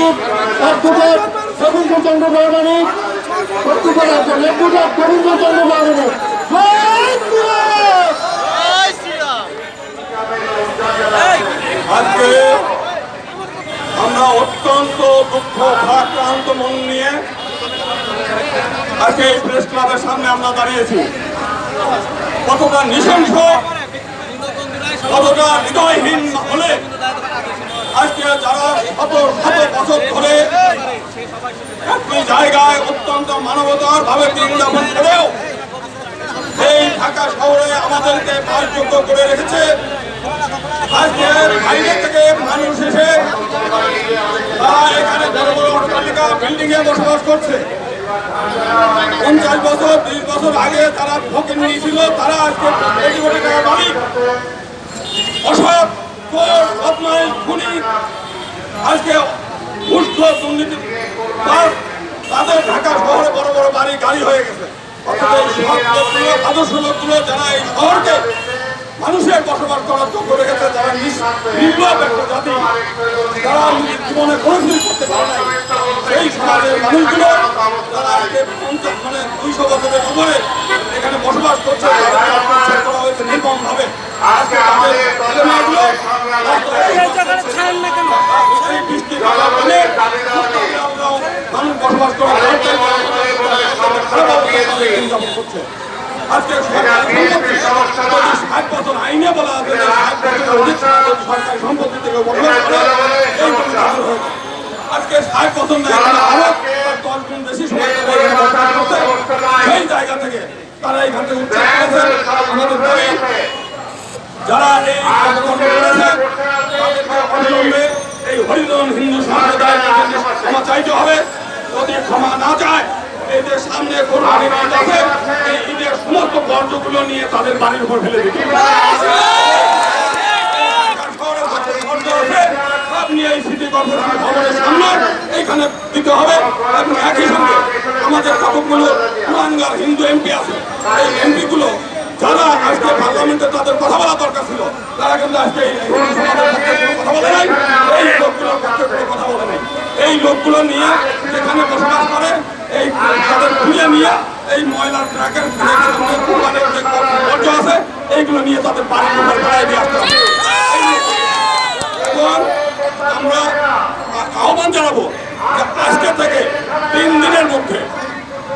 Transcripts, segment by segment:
সচিব অ্যাডভোকেট রবীন্দ্রচন্দ্র বর্মানিক কর্তৃপক্ষের একজন আজকে আমরা অত্যন্ত দুঃখ ভারাক্রান্ত মন নিয়ে আজকে এই প্রেস ক্লাবের সামনে আমরা দাঁড়িয়েছি। কতটা নৃশংস, কতটা হৃদয়হীন হলে যারা শত শত বছর ধরে একটি জায়গায় অত্যন্ত মানবতার ভাবে দিন করেও এই ঢাকা শহরে আমাদেরকে বাসযোগ্য করে রেখেছে। আজকে বাইরে থেকে মানুষ এসে এখানে বসবাস করছে। পঞ্চাশ বছর, বিশ বছর আগে তারা ভোগে নিয়েছিল, তারা আজকে কোটি অসৎ আজকে ঘুষ দুর্নীতি তাদের ঢাকা শহরে বড় বড় বাড়ি গাড়ি হয়ে গেছে। যারা এই শহরকে মানুষের বসবাস করার যোগ্য তারা করতে পারে মানুষগুলো তারা মানে এখানে বসবাস করছে কাদা বলে আমরাও মানুষ বসবাস করে আজকে ষাট বছর আইনে বলা আছে সরকারি সম্পত্তি থেকে। আজকে ষাট বছর তারা এখান থেকে উচ্ছেদ আমাদের যারা এই হরিজন হিন্দু ক্ষমা চাইতে হবে, যদি ক্ষমা না চায় যে সামনে ঈদ আছে, এই ঈদের সমস্ত বর্জ্যগুলো নিয়ে তাদের বাড়ির উপর ফেলে দিতে এই সিটি ভবনের সামনে এইখানে দিতে হবে এবং একই সঙ্গে আমাদের কতগুলো পুরানগার হিন্দু এমপি আছে, এই এমপি গুলো যারা আজকে পার্লামেন্টে তাদের কথা বলা তারা কিন্তু আজকে কথা বলে নাই। এই লোকগুলোর পক্ষে কোনো কথা বলে নাই। এই লোকগুলো নিয়ে যেখানে বসবাস করে, এই তাদের খুঁজে নিয়ে এই ময়লার ট্রাকের বর্জ্য আছে, এইগুলো নিয়ে তাদের বাড়ির উপর দিয়ে আসতে হবে। আমরা আহ্বান জানাব যে আজকে থেকে তিন দিনের মধ্যে,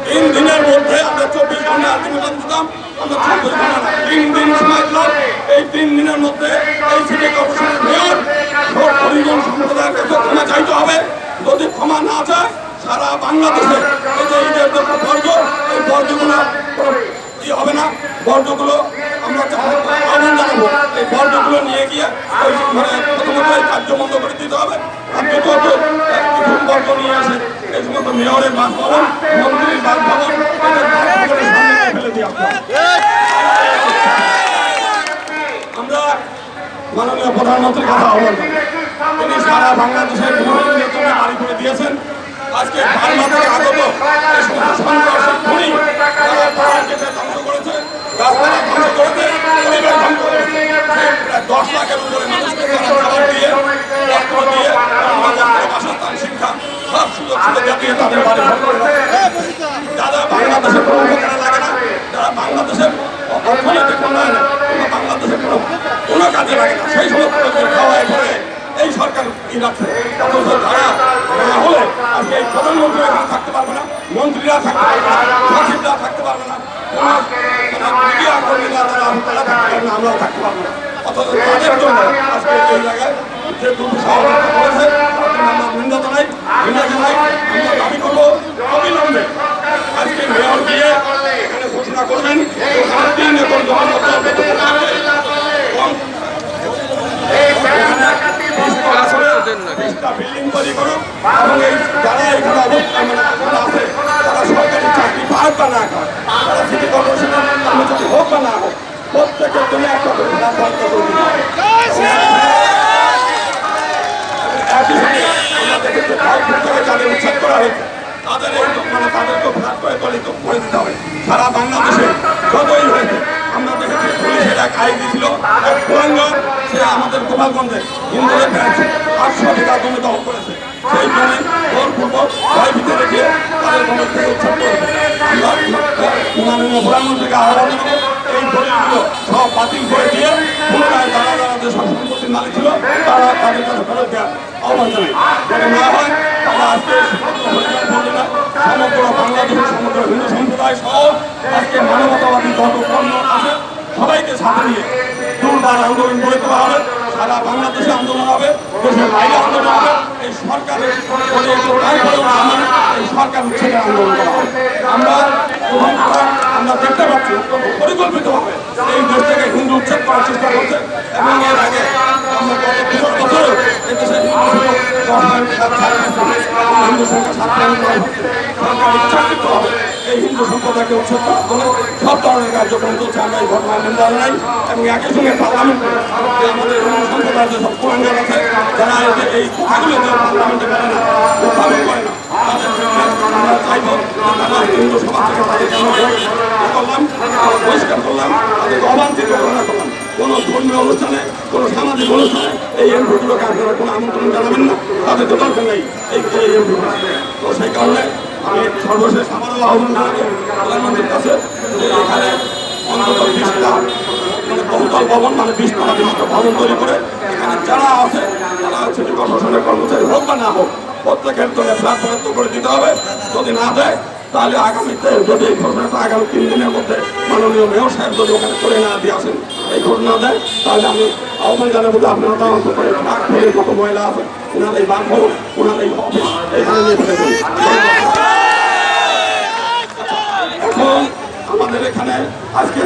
তিন দিনের মধ্যে আমরা চব্বিশ ঘণ্টা আলটিমেটাম দিতাম। আমরা তিন দিন সময় এই তিন দিনের মধ্যে এই সিটি কর্পোরেশনের মেয়র হরিজন সম্প্রদায়ের কাছে ক্ষমা হবে। যদি ক্ষমা না চায়, সারা বাংলাদেশে এই যে ঈদের যে বর্জ্য, এই বর্জ্যগুলো ই হবে না। বর্জ্যগুলো আমরা আহ্বান জানাব। এই বর্জ্যগুলো নিয়ে গিয়ে ওই মানে প্রথমত এই কার্য করে দিতে হবে। আর দ্বিতীয়ত, কিছু বর্জ্য নিয়ে আসে। এই সমস্ত মেয়রের বাসভবন, মন্ত্রীর বাসভবন ফেলে দিয়ে আসতে হবে। আমরা মাননীয় প্রধানমন্ত্রীর কথা আহ্বান তিনি সারা বাংলাদেশের বিভিন্ন নেতৃত্বে বাড়ি করে দিয়েছেন। আজকে বাংলা আগত পাহাড় কেটে করেছে দশ লাখের দিয়ে শিক্ষা, সব দিয়ে তাদের বাড়ি বাংলাদেশের লাগে না বাংলাদেশের অর্থনৈতিক উন্নয়নে কিংবা বাংলাদেশের কোনো কোনো কাজে লাগে না সেই সমস্ত লোকদের খাওয়ায় পরে এই সরকার কি রাখছে হলে আজকে প্রধানমন্ত্রী এখানে থাকতে পারবে না, মন্ত্রীরা থাকতে পারবে না, সচিবরা থাকতে পারবে না মানে মিডিয়া থাকতে পারবে না, আমরাও পারব না। অথচ তাদের জন্য আজকে এই জায়গায় যে দুর্সহযোগিতা করেছে তাদের আমরা নিন্দা জানাই নিন্দা জানাই আমরা দাবি করব অবিলম্বে আজকে মেয়র গিয়ে এখানে ঘোষণা করবেন ওখানে তিন একর জমি মতো এবং বিল্ডিং তৈরি করুক এবং এই যারা এখানে অবস্থান মানে আছে তারা সরকারি চাকরি পাক বা না পাক তারা সিটি কর্পোরেশনের কর্মচারী হোক বা না হোক প্রত্যেকের জন্য একটা করে হয়েছে তাদের মানে তাদেরকে করে দিতে হবে সারা বাংলাদেশে যতই হয়েছে আমরা দেখেছি পুলিশের এক আইডি সে আমাদের গোপালগঞ্জে হিন্দুদের ব্যাংক আটশো বিঘা জমি দখল করেছে। সেই জমি আতঙ্ক ভয় ভীতি দেখিয়ে তাদের মনে থেকে উচ্ছেদ করবে মাননীয় প্রধানমন্ত্রীকে আহ্বান জানাব এই দলিলগুলো সব বাতিল করে দিয়ে পুনরায় যারা যারা যে সম্পত্তির মালিক ছিল তারা তাদের কাছে ফেরত দেওয়ার আহ্বান জানাই যদি না হয় আজকে মানবতাবাদী যত কর্ম আছে সবাইকে সাথে নিয়ে দুর্বার আন্দোলন গড়ে তোলা হবে। সারা বাংলাদেশে আন্দোলন হবে দেশের বাইরে আন্দোলন হবে এই সরকারের মানে এই সরকার উচ্ছেদের আন্দোলন করা হবে আমরা আমরা দেখতে পাচ্ছি অত্যন্ত পরিকল্পিতভাবে এই দেশ থেকে হিন্দু উচ্ছেদ করার চেষ্টা করছে এবং এর আগে আমরা গত হিন্দু পয়েন্ট সাত ছাড় এই হিন্দু সম্প্রদায়কে সব ধরনের কার্যক্রম জানাই এবং একই সঙ্গে পার্লামেন্টে আমাদের হিন্দু সম্প্রদায়ের এই তারা হিন্দু ইয়ে করলাম পরিষ্কার করলাম করলাম। কোনো ধর্মীয় অনুষ্ঠানে, কোনো সামাজিক অনুষ্ঠানে এই এমপিগুলোকে আপনারা কোনো আমন্ত্রণ জানাবেন না। তাদের দরকার নেই এই এমপিগুলো। তো সেই কারণে আমি সর্বশেষ এখানে অন্তত মানে ভবন মানে বিশ বিশিষ্ট ভবন তৈরি করে এখানে যারা আছে, তারা সিটি কর্পোরেশনের কর্মচারী হোক বা হোক, প্রত্যেকের করে দিতে হবে। যদি না দেয়, তাহলে আগামীতে যদি এই ঘটনাটা আগামী তিন দিনের মধ্যে মাননীয় মেয়র করে না দিয়ে আসেন, এই ঘটনা দেয়, তাহলে আমি আহ্বান জানাব যে আপনারা তদন্ত করে বাঘ ফেলে আছে, ওনার এই বাঘ ওনার এই অফিস এখানে নিয়ে ফেলে দেবেন এখন আমাদের এখানে আজকে